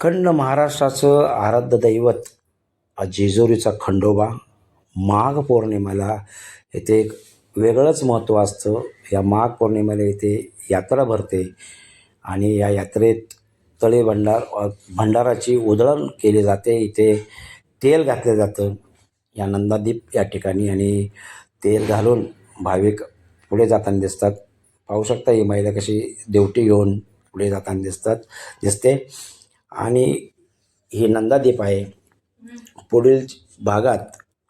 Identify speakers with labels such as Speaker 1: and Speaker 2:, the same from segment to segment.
Speaker 1: अखंड महाराष्ट्राचं आराध्य दैवत जेजुरीचा खंडोबा माघ पौर्णिमेला येथे एक वेगळंच महत्त्व असतं. या माघ पौर्णिमेला इथे यात्रा भरते आणि या यात्रेत तळे भंडार भंडाराची उधळण केली जाते. इथे तेल घातलं जातं. या नंदादीप या ठिकाणी आणि तेल घालून भाविक पुढे जाताना दिसतात. पाहू शकता ही महिला कशी देवटी घेऊन पुढे जाताना दिसतात दिसते. आणि हे नंदादीप आहे. पुढील भागात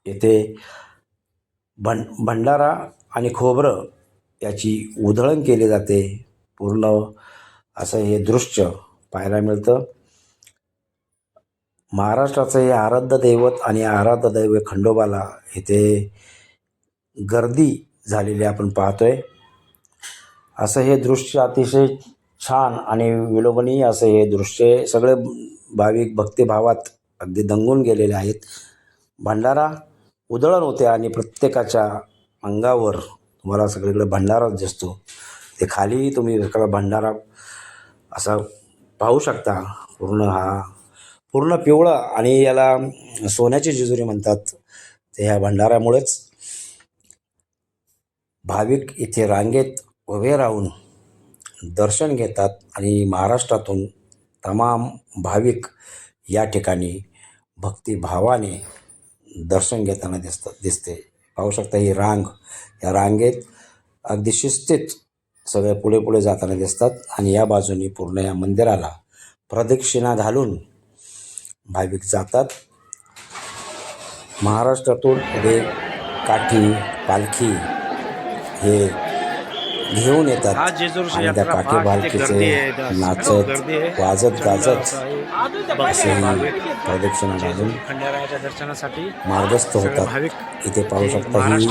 Speaker 1: येथे भं भंडारा आणि खोबरं याची उधळण केली जाते. पूर्ण असं हे दृश्य पाहायला मिळतं. महाराष्ट्राचं हे आराध्य दैवत आणि आराध्य दैव खंडोबाला इथे गर्दी झालेली आपण पाहतोय. असं हे दृश्य अतिशय छान आणि विलोभनीय असं हे दृश्य सगळे भाविक भक्तिभावात अगदी दंगून गेलेले आहेत. भंडारा उधळण होते आणि प्रत्येकाच्या अंगावर तुम्हाला सगळीकडे भंडाराच दिसतो. ते खाली तुम्ही सगळा भंडारा असा पाहू शकता. पूर्ण हा पूर्ण पिवळा आणि याला सोन्याची जेजुरी म्हणतात. ते ह्या भंडाऱ्यामुळेच भाविक इथे रांगेत उभे राहून दर्शन घेतात आणि महाराष्ट्रातून तमाम भाविक या ठिकाणी भक्तिभावाने दर्शन घेताना दिसतात दिसते. पाहू शकता ही रांग. या रांगेत अगदी शिस्तीत सगळे पुढे पुढे जाताना दिसतात आणि या बाजूनी पूर्ण या मंदिराला प्रदक्षिणा घालून भाविक जातात. महाराष्ट्रातून पुढे काठी पालखी हे घेऊन येतात
Speaker 2: हा
Speaker 1: आणि त्या
Speaker 2: यात्रा
Speaker 1: काठी
Speaker 2: फार तिथे गर्दी आहे.
Speaker 1: पालखीचे
Speaker 2: इथं
Speaker 1: नाचत
Speaker 2: आहे.
Speaker 1: वाजत गाजत. ही प्रदक्षिणा घालून मार्गस्थ होतात इथे पाहू
Speaker 2: हे
Speaker 1: शकता ही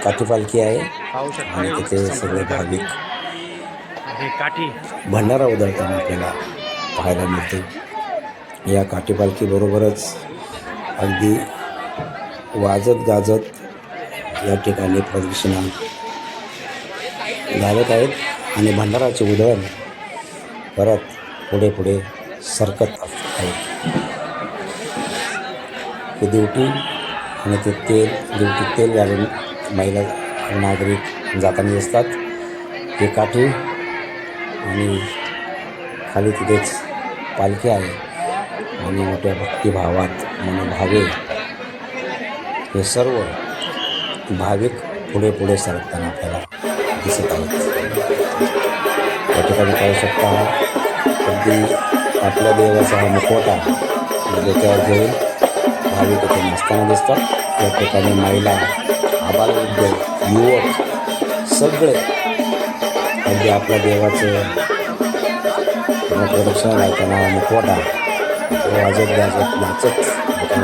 Speaker 1: काठी पालखी आहे आणि तिथे सगळे. भाविक
Speaker 2: हे
Speaker 1: भंडारा उधळताना आपल्याला पाहायला मिळते या काठी पालखीबरोबरच अगदी वाजत गाजत या ठिकाणी प्रदक्षिणा घालत आहेत आणि भंडाराचे उधळण परत पुढे पुढे सरकत आहेत. ते दिवटी आणि ते तेल दिवटी तेल घालून महिला नागरिक जाताना दिसतात. ते काठी आणि खाली तिथेच पालखी आहे. आणि मोठ्या भक्तिभावात मनोभावे हे सर्व भाविक पुढे पुढे सरकताना आपल्याला दिसत आहेत त्या ठिकाणी पाहू शकता अगदी आपल्या देवाचा हा मुखवटा डोक्यावर घेऊन भाविक इथे नाचताना दिसतात त्या ठिकाणी महिला आबालवृद्ध युवक सगळे अगदी आपल्या देवाचं पूर्ण प्रदक्षिणा घालताना हा मुखवटा वाजत गाजत नाचत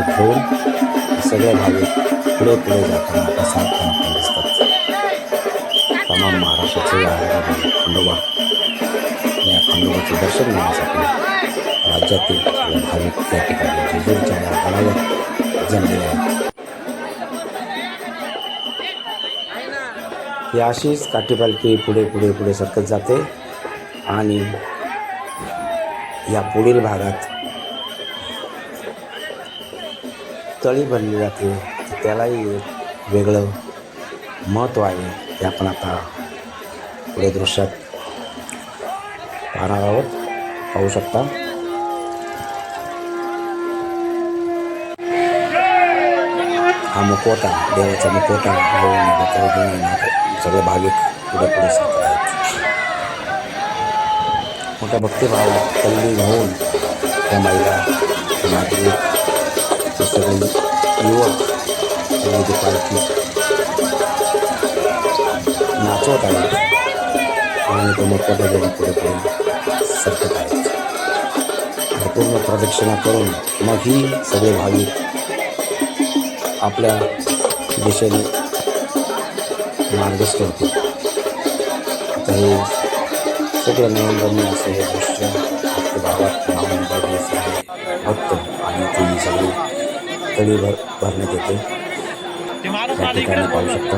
Speaker 1: घेऊन सगळे भाविक पुढे पुढे जाताना आपल्या खंडोबा या खंडोबाचे दर्शन घेण्यासाठी राज्यातील सगळे भाविक त्या ठिकाणी जेजुरीच्या मार्गावर जमलेले आहेत. ही अशीच काठीपालखी पुढे पुढे पुढे सरकत जाते आणि या पुढील भागात तळी बनली जाते. त्यालाही एक वेगळं महत्त्व आहे. हे आपण आता पुढे दृश्यात पाहणार आहोत पाहू शकता. हा मुखवटा देवाचा मुखवटा घेऊन सगळे भाविक पुढे पुढे सरकत आहेत. मोठ्या भक्तीभाव तल्लीन होऊन त्या महिला नागरिक सगळे युवक सगळी पालखी नाचवत आहेत. आणि तो मुखवटा देऊन पुढे पुढे पूर्ण प्रदक्षिणा करून मग ही सगळे भाविक आपल्या दिशेने मार्गस्थ होते. आता हे सगळं नोंदणी असं हे दृश्य आपल्या भावात सगळे भक्त आणि ती सगळी तळी भर भरण्यात येते. त्या ठिकाणी पाहू शकता.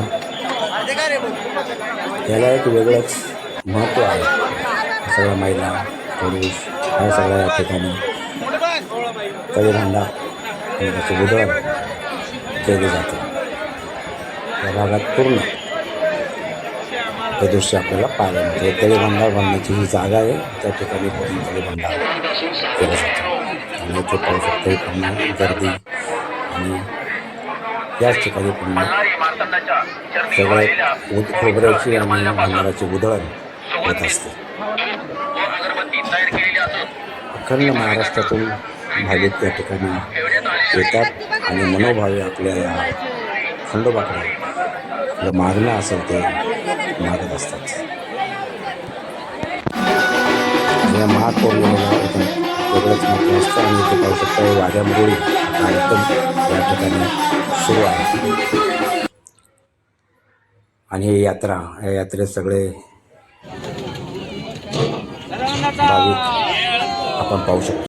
Speaker 1: याला एक वेगळंच महत्त्व आहे. सगळ्या महिला पुरुष ह्या सगळ्या या ठिकाणी तळीभांडा आणि त्याचे उधळण केले जाते. या भागात पूर्ण हे दृश्य आपल्याला पाहायला मिळते. तळीभांडा बांधण्याची ही जागा आहे. त्या ठिकाणी पूर्ण तळीभांडा केला जातो. आणि ते पाहू शकतो पूर्ण गर्दी आणि याच ठिकाणी पूर्ण सगळ्या उद खोबऱ्याची आणि भांडाराची उधळण होत असते अखंड महाराष्ट्रातून भाविक त्या ठिकाणी येतात आणि मनोभावे आपल्या या खंडोबाकडे मागणं असेल ते मागत असतात. या महापौर्णिमेला एकदम वेगळंच महत्त्व असतं आणि इथे पाहू शकता वाघ्या मुरळी कार्यक्रम या ठिकाणी सुरू आहे. आणि ही यात्रा या यात्रेत सगळे आपण पाहू शकतो.